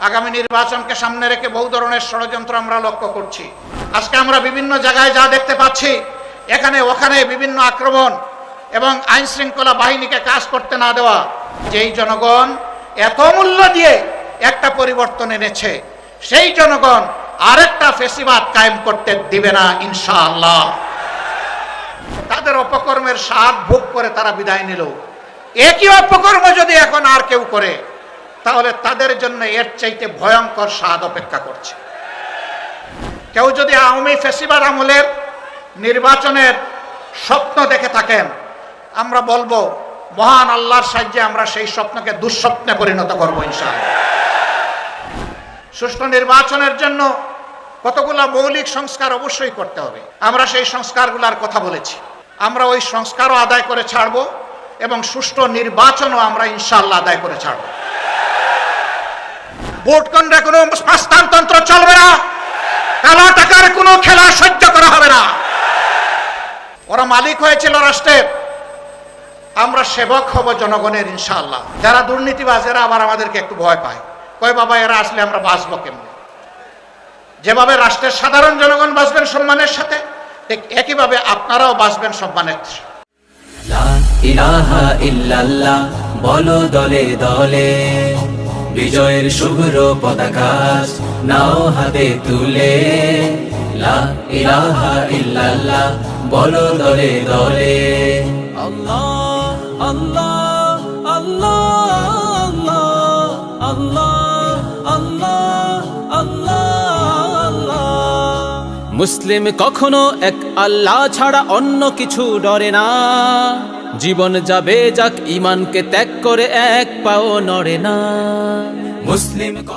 আগামী নির্বাচনকে সামনে রেখে বহু ধরনের ষড়যন্ত্র আমরা লক্ষ্য করছি। আজকে আমরা বিভিন্ন জায়গায় যা দেখতে পাচ্ছি, এখানে ওখানে বিভিন্ন আক্রমণ এবং আইন শৃঙ্খলা বাহিনীকে কাজ করতে না দেওয়া, যেই জনগণ এত মূল্য দিয়ে একটা পরিবর্তন এনেছে, সেই জনগণ আরেকটা ফেসিবাদ কায়েম করতে দিবে না, ইনশাআল্লাহ। তাদের অপকর্মের স্বাদ ভোগ করে তারা বিদায় নিল। একই অপকর্ম যদি এখন আর কেউ করে তাহলে তাদের জন্য এর চাইতে ভয়ঙ্কর স্বাদ অপেক্ষা করছে। কেউ যদি আওয়ামী ফেসিবাদ আমলের নির্বাচনের স্বপ্ন দেখে থাকেন, আমরা বলব, মহান আল্লাহর সাহায্যে আমরা সেই স্বপ্নকে দুঃস্বপ্নে পরিণত করব ইনশাআল্লাহ। সুষ্ঠু নির্বাচনের জন্য কতগুলো মৌলিক সংস্কার অবশ্যই করতে হবে। আমরা সেই সংস্কারগুলোর কথা বলেছি। আমরা ওই সংস্কারও আদায় করে ছাড়বো এবং সুষ্ঠু নির্বাচনও আমরা ইনশাআল্লাহ আদায় করে ছাড়বো। ভোট কেন্দ্রে কোনো স্থানতন্ত্র চলবে না। কালা টাকার কোনো খেলা সহ্য করা হবে না। ওরা মালিক হয়েছিল রাষ্ট্রের। আমরা সেবক হব জনগণের, ইনশাআল্লাহ। যারা দুর্নীতিবাজ এরা আবার আমাদেরকে একটু ভয় পায়। কয়, বাবা, এরা আসলে আমরা বাঁচবো কেমনি? যেভাবে রাষ্ট্রের সাধারণ জনগণ বাঁচবেন সম্মানের সাথে, ঠিক একইভাবে আপনারাও বাঁচবেন সম্মানের। ইলাহা ইল্লাল্লাহ, বলো দলে দলে। বিজয়ের শুভ্র পতাকা নাও হাতে তুলে। লা ইলাহা ইল্লাল্লাহ বলো দলে দলে। আল্লাহ আল্লাহ আল্লাহ আল্লাহ আল্লাহ আল্লাহ আল্লাহ। মুসলিম কখনো এক আল্লাহ ছাড়া অন্য কিছু ডরে না। জীবন যাবে, যাক ইমানকে ত্যাগ করে এক পাও নড়ে না। মুসলিম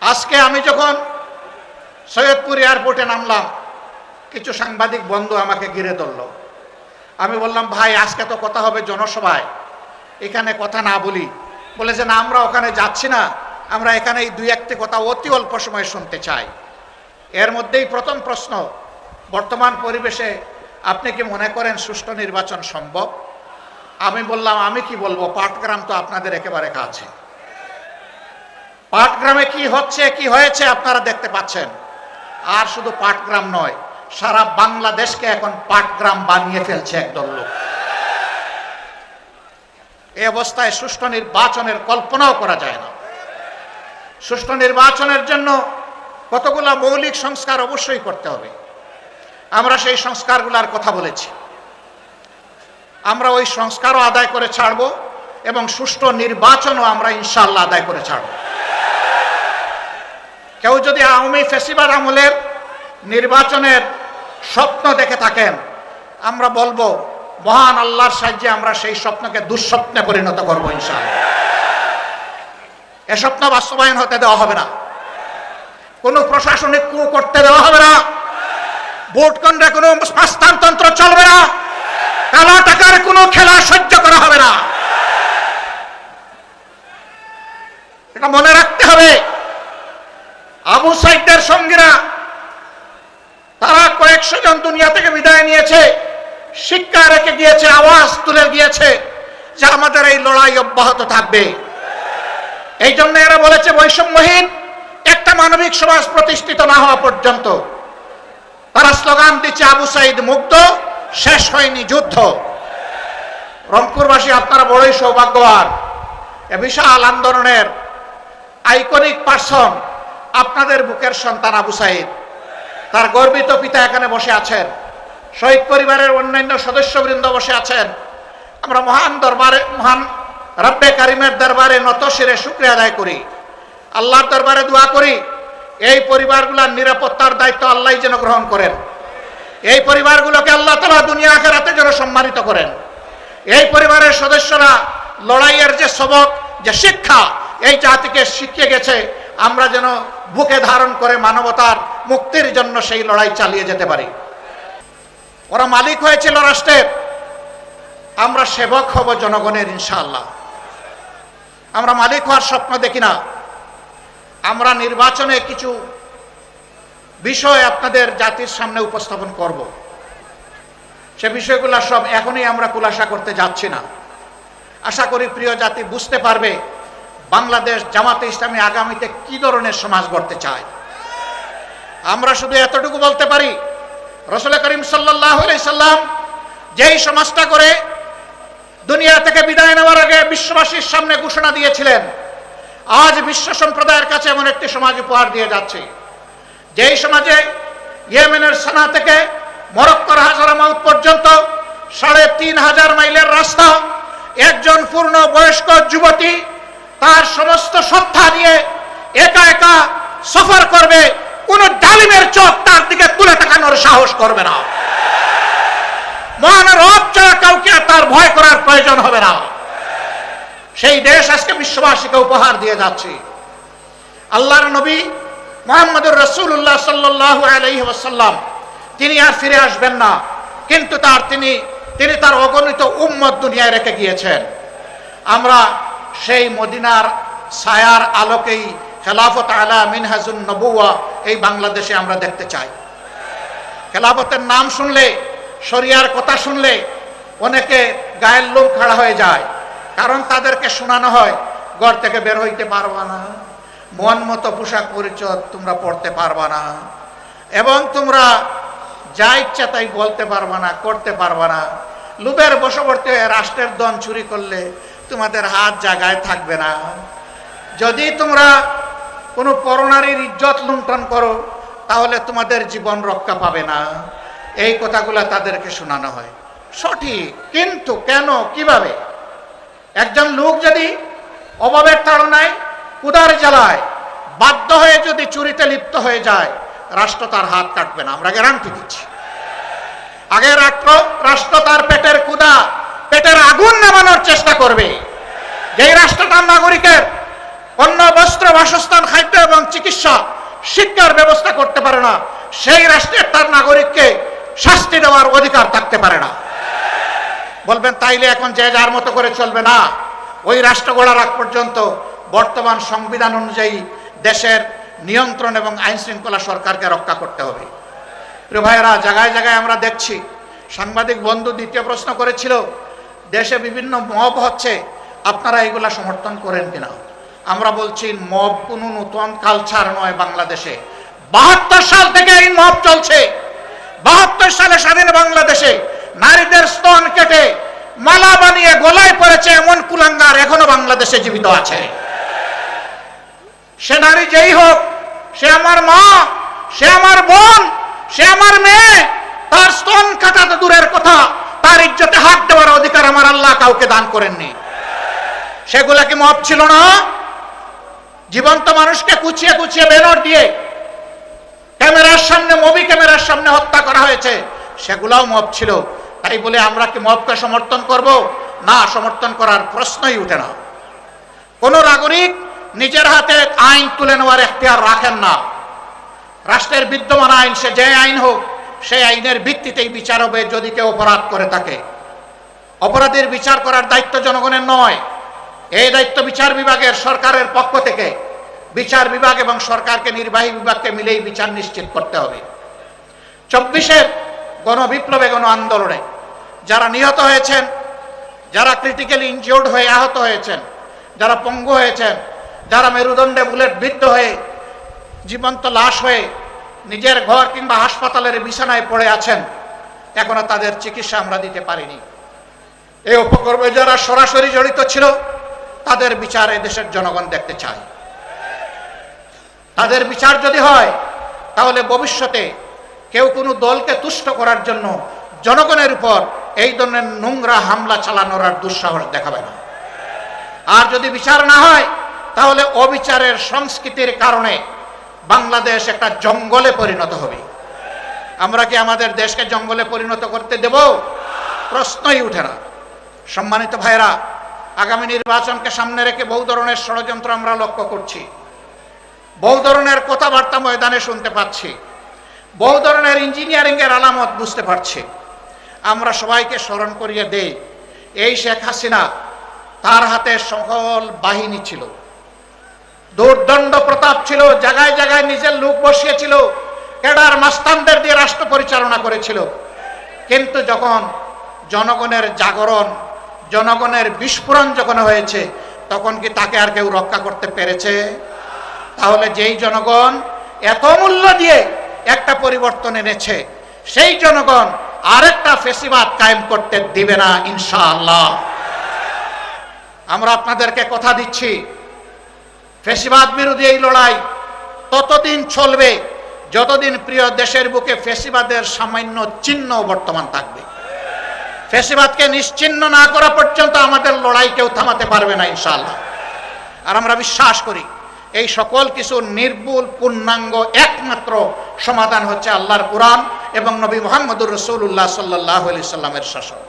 আজকে আমি যখন সৈয়দপুর এয়ারপোর্টে নামলাম, কিছু সাংবাদিক বন্ধু আমাকে ঘিরে ধরলো। আমি বললাম, ভাই, আজকে তো কথা হবে জনসভায়। এখানে কথা না বলি। বলে যে, না, আমরা ওখানে যাচ্ছি না। আমরা এখানে এই দুই একটি কথা অতি অল্প সময় শুনতে চাই। এর মধ্যেই প্রথম প্রশ্ন, বর্তমান পরিবেশে আপনি কি মনে করেন সুষ্ঠু নির্বাচন সম্ভব? আমি বললাম, আমি কি বলব? পাটগ্রাম তো আপনাদের একেবারে কাছে। পাটগ্রামে কি হচ্ছে, কি হয়েছে আপনারা দেখতে পাচ্ছেন। আর শুধু পাটগ্রাম নয়, সারা বাংলাদেশকে এখন পাটগ্রাম বানিয়ে ফেলছে একদল লোক। এ অবস্থায় সুষ্ঠু নির্বাচনের কল্পনাও করা যায় না। সুষ্ঠু নির্বাচনের জন্য কতগুলো মৌলিক সংস্কার অবশ্যই করতে হবে। আমরা সেই সংস্কারগুলোর কথা বলেছি। আমরা ওই সংস্কারও আদায় করে ছাড়বো এবং সুষ্ঠু নির্বাচনও আমরা ইনশাল্লাহ আদায় করে ছাড়বো। কেউ যদি আওয়ামী ফেসিবাদ আমলের নির্বাচনের স্বপ্ন দেখে থাকেন, আমরা বলব, মহান আল্লাহর সাহায্যে আমরা সেই স্বপ্নকে দুঃস্বপ্নে পরিণত করব ইনশাআল্লাহ। এ স্বপ্ন বাস্তবায়ন হতে দেওয়া হবে না। কোনো প্রশাসনিক কু করতে দেওয়া হবে না। ভোট কেন্দ্রে কোনো স্থানতন্ত্র চলবে না। কালা টাকার কোনো খেলা সহ্য করা হবে না। এটা মনে রাখতে হবে। আবু সাইদের সঙ্গীরা তারা কয়েকশো জন দুনিয়া থেকে বিদায় নিয়েছে, শিক্ষা রেখে গিয়েছে, আওয়াজ তুলে গিয়েছে যে আমাদের এই লড়াই অব্যাহত থাকবে। এই জন্য এরা বলেছে, বৈষম্যহীন, একটা মানবিক সমাজ প্রতিষ্ঠিত না হওয়া পর্যন্ত। তারা স্লোগান দিচ্ছে, আবু সাইদ মুক্ত শেষ হয়নি যুদ্ধ। রংপুরবাসী আপনারা বড়ই সৌভাগ্যবান। বিশাল আন্দোলনের আইকনিক পার্সন আপনাদের বুকের সন্তান আবু সাইদ। তার গর্বিত পিতা এখানে বসে আছেন। শহীদ পরিবারের অন্যান্য সদস্যবৃন্দ বসে আছেন। আমরা মহান দরবারে, মহান রব্বে কারিমের দরবারে নত শুক্রিয়া আদায় করি। আল্লাহর দরবারে দোয়া করি। এই পরিবারগুলার নিরাপত্তার দায়িত্ব আল্লাহ যেন গ্রহণ করেন। এই পরিবারগুলোকে আল্লাহ তালা দুনিয়া আখেরাতে যেন সম্মানিত করেন। এই পরিবারের সদস্যরা লড়াইয়ের যে সবক, যে শিক্ষা, এই জাতিকে শিখিয়ে গেছে, আমরা যেন বুকে ধারণ করে মানবতার মুক্তির জন্য সেই লড়াই চালিয়ে যেতে পারি। ওরা মালিক হয়েছিল রাষ্ট্রের। আমরা সেবক হব জনগণের ইনশাআল্লাহ। আমরা মালিক হওয়ার স্বপ্ন দেখি না। আমরা নির্বাচনে কিছু বিষয় আপনাদের জাতির সামনে উপস্থাপন করব। সে বিষয়গুলো সব এখনই আমরা খুলাসা করতে যাচ্ছি না। আশা করি প্রিয় জাতি বুঝতে পারবে বাংলাদেশ জামাতে ইসলামী আগামীতে কি ধরনের সমাজ গড়তে চায়। আমরা শুধু এতটুকু বলতে পারি, রসুল করিম সাল্লাম যেই সমাজটা করে দুনিয়া থেকে বিদায় নেওয়ার আগে বিশ্ববাসীর সামনে ঘোষণা দিয়েছিলেন, আজ বিশ্ব সম্প্রদায়ের কাছে এমন একটি সমাজ উপহার দিয়ে যাচ্ছে। যেই সমাজে ইয়েমেনের সানা থেকে মরক্কর হাজারামাউত পর্যন্ত সাড়ে তিন হাজার মাইলের রাস্তা, একজন পূর্ণ বয়স্ক যুবতী তার সমস্ত সত্তা নিয়ে একা একা সফর করবে, কোন ডালিমের চোখ তার দিকে তুলে তাকানোর সাহস করবে না। মহান রব ছাড়া কাউকে তার ভয় করার প্রয়োজন হবে না। সেই দেশ আজকে বিশ্ববাসীকে উপহার দিয়ে যাচ্ছে। আল্লাহর নবী মোহাম্মদুর রসুল্লাহ সাল্লাহ আলহি ওসাল্লাম তিনি আর ফিরে আসবেন না। কিন্তু তার তিনি তিনি তার অগণিত উম্মত দুনিয়ায় রেখে গিয়েছেন। আমরা সেই মদিনার ছায়ার আলোকেই খেলাফত আলা মিনহাজুন নবুয়া এই বাংলাদেশে আমরা দেখতে চাই। খেলাফতের নাম শুনলে, শরিয়ার কথা শুনলে অনেকে গায়ের লোম খাড়া হয়ে যায়। কারণ তাদেরকে শোনানো হয়, ঘর থেকে বের হইতে পারবা না। মন মতো পোশাক পরিচয় তোমরা পড়তে পারবা না। এবং তোমরা যা ইচ্ছা তাই বলতে পারবা না, করতে পারবা না। লুবের বশবর্তী রাষ্ট্রের দন চুরি করলে তোমাদের হাত জায়গায় থাকবে না। যদি তোমরা কোনো পরনারীর ইজ্জত লুণ্ঠন করো, তাহলে তোমাদের জীবন রক্ষা পাবে না। এই কথাগুলো তাদেরকে শোনানো হয়। সঠিক, কিন্তু কেন, কীভাবে? একজন লোক যদি অভাবের তাড়নায় কুদার জ্বালায়, বাধ্য হয়ে যদি চুরিতে লিপ্ত হয়ে যায়, রাষ্ট্র তার হাত কাটবে না। আমরা গ্যারান্টি দিচ্ছি। আগে রাষ্ট্র রাষ্ট্র তার পেটের কুদা পেটের আগুন নামানোর চেষ্টা করবে। যেই রাষ্ট্র তার নাগরিকের অন্য বস্ত্র, বাসস্থান, খাদ্য এবং চিকিৎসা, শিক্ষার ব্যবস্থা করতে পারে না, সেই রাষ্ট্রের তার নাগরিককে শাস্তি দেওয়ার অধিকার থাকতে পারে না। বলবেন, তাইলে এখন যে যার মতো করে চলবে না, ওই রাষ্ট্র গড়ার আগ পর্যন্ত বর্তমান সংবিধান অনুযায়ী দেশের নিয়ন্ত্রণ এবং আইন শৃঙ্খলা সরকারকে রক্ষা করতে হবে। প্রিয় ভাইয়েরা, জায়গায় জায়গায় আমরা দেখছি, সাংবাদিক বন্ধু দ্বিতীয় প্রশ্ন করেছিল, দেশে বিভিন্ন মব হচ্ছে, আপনারা এগুলা সমর্থন করেন কিনা? আমরা বলছি, মব কোনো নতুন কালচার নয় বাংলাদেশে। বাহাত্তর সাল থেকে এই মব চলছে। বাহাত্তর সালে স্বাধীন বাংলাদেশে নারীদের স্তন কেটে মালা বানিয়ে গলায় পড়েছে এমন কুলাঙ্গার এখনও বাংলাদেশে জীবিত আছে। সে নারী যেই হোক, সে আমার মা, সে আমার বোন, সে আমার মেয়ে, তার স্তন কাটা তো দূরের কথা, তার ইজ্জতে হাত দেওয়ার অধিকার আমার আল্লাহ কাউকে দান করেননি। সেগুলা কি মপ ছিল না? জীবন্ত মানুষকে কুচিয়ে কুচিয়ে বেনর দিয়ে ক্যামেরার সামনে, মুভি ক্যামেরার সামনে হত্যা করা হয়েছে, সেগুলাও মব ছিল। তাই বলে আমরা কি মবকে সমর্থন করব? না, সমর্থন করার প্রশ্নই উঠে না। কোন নাগরিক নিজের হাতে আইন তুলে নেওয়ার এখতিয়ার রাখেন না। রাষ্ট্রের বিদ্যমান আইন, সে যে আইন হোক, সেই আইনের ভিত্তিতেই বিচার হবে যদি কেউ অপরাধ করে থাকে। অপরাধীর বিচার করার দায়িত্ব জনগণের নয়। এই দায়িত্ব বিচার বিভাগের সরকারের পক্ষ থেকে। বিচার বিভাগ এবং সরকারকে, নির্বাহী বিভাগকে মিলেই বিচার নিশ্চিত করতে হবে। চব্বিশের গণবিপ্লবে গণ আন্দোলনে যারা নিহত হয়েছেন, যারা ক্রিটিক্যালি ইনজিওর্ড হয়ে আহত হয়েছেন, যারা পঙ্গু হয়েছেন যারা মেরুদণ্ডে বুলেট বিদ্ধ হয়ে জীবন্ত লাশ হয়ে নিজের ঘর কিংবা হাসপাতালের বিছানায় পড়ে আছেন, এখনও তাদের চিকিৎসা আমরা দিতে পারিনি। এই উপকর্মে যারা সরাসরি জড়িত ছিল, তাদের বিচার দেশের জনগণ দেখতে চায়। তাদের বিচার যদি হয়, তাহলে ভবিষ্যতে কেউ কোনো দলকে তুষ্ট করার জন্য জনগণের উপর এই ধরনের নোংরা হামলা চালানোর আর দুঃসাহস দেখাবে না। আর যদি বিচার না হয় তাহলে অবিচারের সংস্কৃতির কারণে বাংলাদেশ একটা জঙ্গলে পরিণত হবে। আমরা কি আমাদের দেশকে জঙ্গলে পরিণত করতে দেব? প্রশ্নই উঠে না। সম্মানিত ভাইরা আগামী নির্বাচনকে সামনে রেখে বহু ধরনের ষড়যন্ত্র আমরা লক্ষ্য করছি। বহু ধরনের কথাবার্তা ময়দানে শুনতে পাচ্ছি। বহু ধরনের ইঞ্জিনিয়ারিং এর আলামত বুঝতে পারছি। আমরা সবাইকে স্মরণ করিয়ে দেই, এই শেখ হাসিনা তার হাতে সকল বাহিনী ছিল। দুর্দণ্ড প্রতাপ ছিল জায়গায় জায়গায় নিজের লোক বসিয়েছিল ক্যাডার মাস্তানদের দিয়ে রাষ্ট্র পরিচালনা করেছিল। কিন্তু যখন জনগণের জাগরণ, জনগণের বিস্ফোরণ যখন হয়েছে, তখন কি তাকে আর কেউ রক্ষা করতে পেরেছে? তাহলে যেই জনগণ এত মূল্য দিয়ে একটা পরিবর্তন এনেছে, সেই জনগণ আরেকটা ফেসিবাদ কায়েম করতে দিবে না, ইনশাআল্লাহ। আমরা আপনাদেরকে কথা দিচ্ছি ফেসিবাদ বিরোধী এই লড়াই ততদিন চলবে, যতদিন প্রিয় দেশের বুকে ফেসিবাদের সামান্য চিহ্ন বর্তমান থাকবে। ফেসিবাদকে নিশ্চিহ্ন না করা পর্যন্ত আমাদের লড়াই কেউ থামাতে পারবে না, ইনশাআল্লাহ। আর আমরা বিশ্বাস করি, এই সকল কিছু নির্ভুল, পূর্ণাঙ্গ, একমাত্র সমাধান হচ্ছে আল্লাহর কোরআন এবং নবী মোহাম্মদুর রসুল্লাহ সাল্লাহ সাল্লামের শাসন।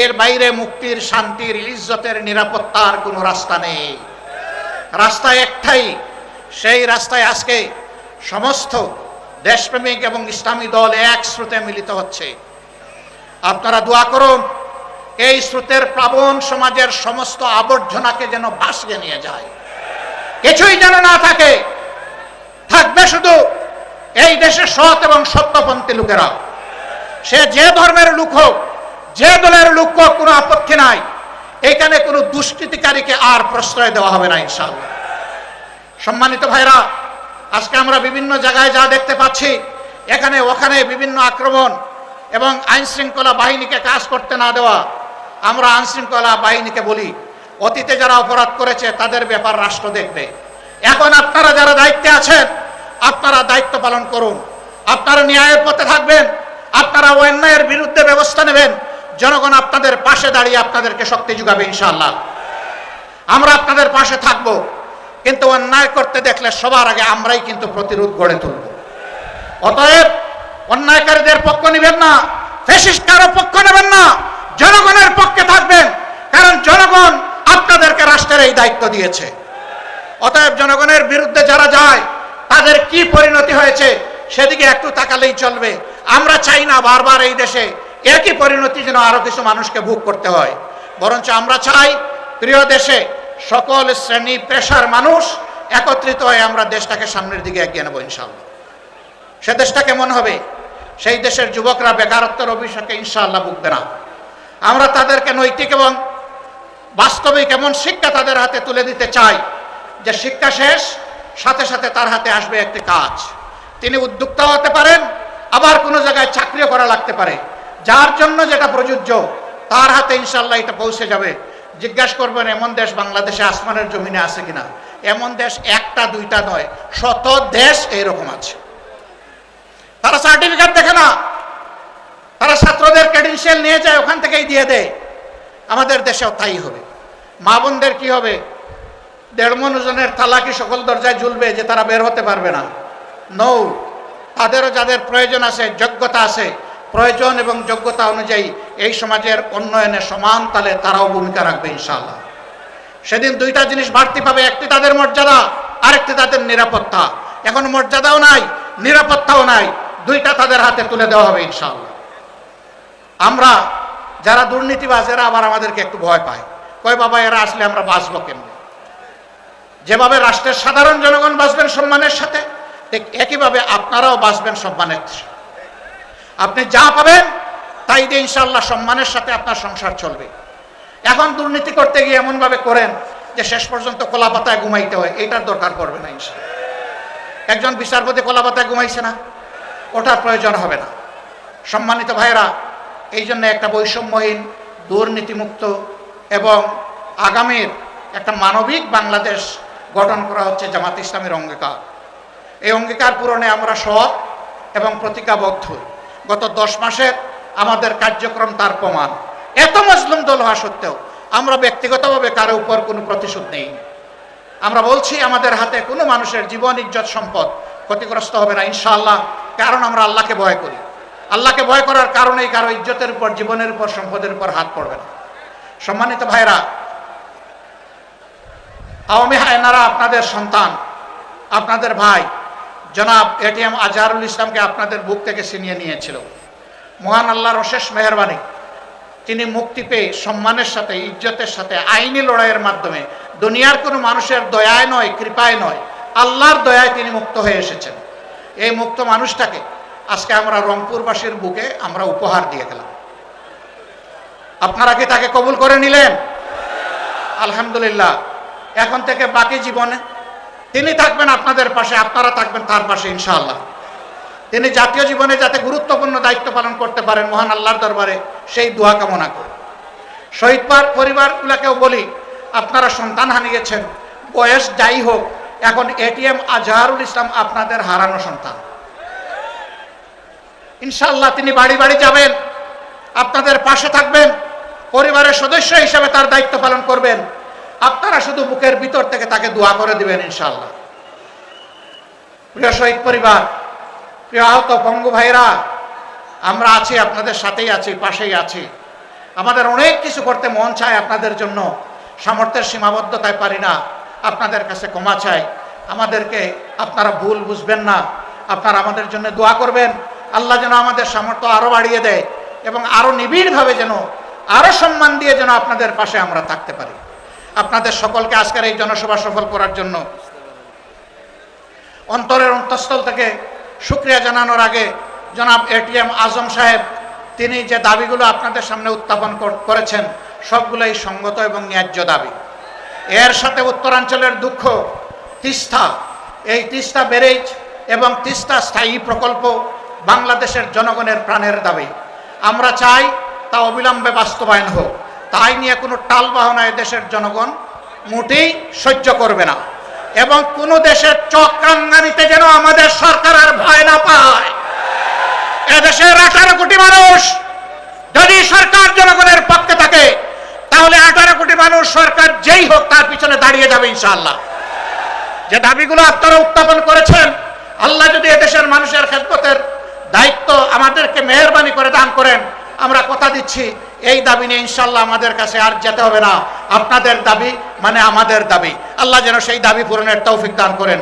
এর বাইরে মুক্তির, শান্তির, ইজ্জতের, নিরাপত্তার কোনো রাস্তা নেই। রাস্তা একটাই, সেই রাস্তায় আজকে সমস্ত দেশপ্রেমিক এবং ইসলামী দল এক স্রোতে মিলিত হচ্ছে। আপনারা দোয়া করুন, এই স্রোতের প্লাবন সমাজের সমস্ত আবর্জনাকে যেন ভাসিয়ে নিয়ে যায়। কিছুই যেন না থাকে, থাকবে শুধু এই দেশের সৎ এবং সত্যপন্থী লোকেরা। সে যে ধর্মের লোক হোক, যে দলের লোক হোক, কোনো আপত্তি নাই। এখানে কোনো দুষ্কৃতিকারীকে আর প্রশ্রয় দেওয়া হবে না, ইনশাআল্লাহ। সম্মানিত ভাইরা, আজকে আমরা বিভিন্ন জায়গায় যা দেখতে পাচ্ছি, এখানে ওখানে বিভিন্ন আক্রমণ এবং আইন শৃঙ্খলা বাহিনীকে কাজ করতে না দেওয়া, আমরা আইন শৃঙ্খলা বাহিনীকে বলি। অতীতে যারা অপরাধ করেছে, তাদের ব্যাপার রাষ্ট্র দেখবে। এখন আপনারা যারা দায়িত্বে আছেন, আপনারা দায়িত্ব পালন করুন। আপনারা ন্যায়ের পথে থাকবেন, আপনারা অন্যায়ের বিরুদ্ধে ব্যবস্থা নেবেন। জনগণ আপনাদের পাশে দাঁড়িয়ে আপনাদেরকে শক্তি যোগাবে ইনশাল্লাহ আমরা আপনাদের পাশে থাকব, কিন্তু অন্যায় করতে দেখলে সবার আগে আমরাই কিন্তু প্রতিরোধ গড়ে তুলব। অতএব অন্যায়কারীদের পক্ষ নেবেন না ফেসিস্ট কারও পক্ষ নেবেন না, জনগণের পক্ষে থাকবেন, কারণ জনগণ আপনাদেরকে রাষ্ট্রের এই দায়িত্ব দিয়েছে। অতএব জনগণের বিরুদ্ধে যারা যায়, তাদের কি পরিণতি হয়েছে, সেদিকে একটু তাকালেই চলবে। আমরা চাই না বারবার এই দেশে একই পরিণতি যেন আরও কিছু মানুষকে ভোগ করতে হয়। বরঞ্চ আমরা চাই, প্রিয় দেশে সকল শ্রেণি পেশার মানুষ একত্রিত হয়ে আমরা দেশটাকে সামনের দিকে এগিয়ে নেব ইনশাল্লাহ সে দেশটা কেমন হবে? সেই দেশের যুবকরা বেকারত্বের অভিষেকে ইনশাআল্লাহ ভুগবে না। আমরা তাদেরকে নৈতিক এবং বাস্তবিক এমন শিক্ষা তাদের হাতে তুলে দিতে চাই যে শিক্ষা শেষ, সাথে সাথে তার হাতে আসবে একটি কাজ। তিনি উদ্যোক্তা হতে পারেন, আবার কোনো জায়গায় চাকরিও করা লাগতে পারে। যার জন্য যেটা প্রযোজ্য, তার হাতে ইনশাল্লাহ এটা পৌঁছে যাবে। জিজ্ঞাসা করবেন, এমন দেশ বাংলাদেশে আসমানের জমিনে আছে কিনা? এমন দেশ একটা, দুইটা নয়, শত দেশ এইরকম আছে। তারা সার্টিফিকেট দেখে না। তারা ছাত্রদের ক্রেডেন্সিয়াল নিয়ে যায়, ওখান থেকেই দিয়ে দেয়। আমাদের দেশেও তাই হবে। মা বোনদের কি হবে? দেড় মনুজনের তালাকি সকল দরজায় ঝুলবে যে তারা বের হতে পারবে না? নৌ তাদেরও যাদের প্রয়োজন আছে, যোগ্যতা আছে প্রয়োজন এবং যোগ্যতা অনুযায়ী এই সমাজের উন্নয়নে সমান তালে তারাও ভূমিকা রাখবে, ইনশাআল্লাহ। সেদিন দুইটা জিনিস বাড়তি পাবে, একটি তাদের মর্যাদা, আরেকটি তাদের নিরাপত্তা। এখন মর্যাদাও নাই, নিরাপত্তাও নাই, দুইটা তাদের হাতে তুলে দেওয়া হবে, ইনশাআল্লাহ। আমরা যারা দুর্নীতিবাজ, এরা আবার আমাদেরকে একটু ভয় পায়। কয়, বাবা, এরা আসলে আমরা বাঁচব কেমনি? যেভাবে রাষ্ট্রের সাধারণ জনগণ বাঁচবেন সম্মানের সাথে, ঠিক একইভাবে আপনারাও বাঁচবেন সম্মানের। আপনি যা পাবেন, তাই দিয়ে ইনশাল্লাহ সম্মানের সাথে আপনার সংসার চলবে। এখন দুর্নীতি করতে গিয়ে এমনভাবে করেন যে শেষ পর্যন্ত কলা পাতায় ঘুমাইতে হয়, এটার দরকার পড়বে না ইনশাল্লাহ একজন বিচারপতি কলা পাতায় ঘুমাইছে না ওটার প্রয়োজন হবে না। সম্মানিত ভাইরা এই জন্য একটা বৈষম্যহীন, দুর্নীতিমুক্ত এবং আগামীর একটা মানবিক বাংলাদেশ গঠন করা হচ্ছে জামাত ইসলামের অঙ্গীকার। এই অঙ্গীকার পূরণে আমরা সৎ এবং প্রতিজ্ঞাবদ্ধ। গত দশ মাসের আমাদের কার্যক্রম তার প্রমাণ। এত মজলুম দল হওয়া সত্ত্বেও আমরা ব্যক্তিগতভাবে কারও উপর কোনো প্রতিশোধ নেই আমরা বলছি, আমাদের হাতে কোনো মানুষের জীবন, ইজ্জত, সম্পদ ক্ষতিগ্রস্ত হবে না, ইনশাআল্লাহ, কারণ আমরা আল্লাহকে ভয় করি। আল্লাহকে ভয় করার কারণেই কারও ইজ্জতের উপর, জীবনের উপর, সম্পদের উপর হাত পড়বে না। সম্মানিত ভাইরা আওয়ামী হায়নারা আপনাদের সন্তান, আপনাদের ভাই জনাব এটিএম আজহারুল ইসলামকে আপনাদের বুক থেকে ছিনিয়ে নিয়েছিল। মহান আল্লাহর অশেষ মেহরবানি। তিনি মুক্তি পেয়ে সম্মানের সাথে, ইজ্জতের সাথে, আইনি লড়াইয়ের মাধ্যমে দুনিয়ার কোনো মানুষের দয়ায় নয়, কৃপায় নয়, আল্লাহর দয়ায় তিনি মুক্ত হয়ে এসেছেন। এই মুক্ত মানুষটাকে আজকে আমরা রংপুরবাসীর বুকে আমরা উপহার দিয়ে গেলাম আপনারা কি তাকে কবুল করে নিলেন? আলহামদুলিল্লাহ। এখন থেকে বাকি জীবনে তিনি থাকবেন আপনাদের পাশে, আপনারা থাকবেন তার পাশে, ইনশাআল্লাহ। তিনি জাতীয় জীবনে যাতে গুরুত্বপূর্ণ দায়িত্ব পালন করতে পারেন, মহান আল্লাহর দরবারে সেই দোয়া কামনা করি। শহীদ পার পরিবারগুলোকেও বলি, আপনারা সন্তান হারিয়েছেন, বয়স যাই হোক, এখন এটিএম আজহারুল ইসলাম আপনাদের হারানো সন্তান। ইনশাআল্লাহ তিনি বাড়ি বাড়ি যাবেন, আপনাদের পাশে থাকবেন, পরিবারের সদস্য হিসেবে তার দায়িত্ব পালন করবেন। আপনারা শুধু বুকের ভিতর থেকে তাকে দোয়া করে দিবেন ইনশাল্লাহ প্রিয় শহীদ পরিবার, প্রিয় আহত পঙ্গু ভাইরা, আমরা আছি, আপনাদের সাথেই আছি, পাশেই আছি। আমাদের অনেক কিছু করতে মন চায় আপনাদের জন্য। সামর্থ্যের সীমাবদ্ধতায় পারি না, আপনাদের কাছে ক্ষমা চাই। আমাদেরকে আপনারা ভুল বুঝবেন না, আপনারা আমাদের জন্য দোয়া করবেন। আল্লাহ যেন আমাদের সামর্থ্য আরও বাড়িয়ে দেয় এবং আরও নিবিড়ভাবে যেন আরও সম্মান দিয়ে যেন আপনাদের পাশে আমরা থাকতে পারি। আপনাদের সকলকে আজকের এই জনসভা সফল করার জন্য। অন্তরের অন্তঃস্থল থেকে শুক্রিয়া জানানোর আগে জনাব এটিএম আজম সাহেব, তিনি যে দাবিগুলো আপনাদের সামনে উত্থাপন করেছেন, সবগুলোই সঙ্গত এবং ন্যায্য দাবি। এর সাথে উত্তরাঞ্চলের দুঃখ, তিস্তা, এই তিস্তা ব্যারেজ এবং তিস্তা স্থায়ী প্রকল্প বাংলাদেশের জনগণের প্রাণের দাবি। আমরা চাই তা অবিলম্বে বাস্তবায়ন হোক। তাই নিয়ে কোনো টাল বাহনায় দেশের জনগণ মোটেই সহ্য করবে না। এবং কোনো দেশের চক্রাঙ্গানিতে যেন আমাদের সরকার আর ভয় না পায়। এদেশের আঠারো কোটি মানুষ যদি সরকার জনগণের পক্ষে থাকে, তাহলে আঠারো কোটি মানুষ সরকার যেই হোক তার পিছনে দাঁড়িয়ে যাবে ইনশাআল্লাহ। যে দাবিগুলো আপনারা উত্থাপন করেছেন, আল্লাহ যদি এদেশের মানুষের খেদমতের দায়িত্ব আমাদেরকে মেহরবানি করে দান করেন, আমরা কথা দিচ্ছি। এই দাবি নিয়ে ইনশাল্লাহ আমাদের কাছে আর যেতে হবে না। আপনাদের দাবি মানে আমাদের দাবি। আল্লাহ যেন সেই দাবি পূরণের তৌফিক দান করেন।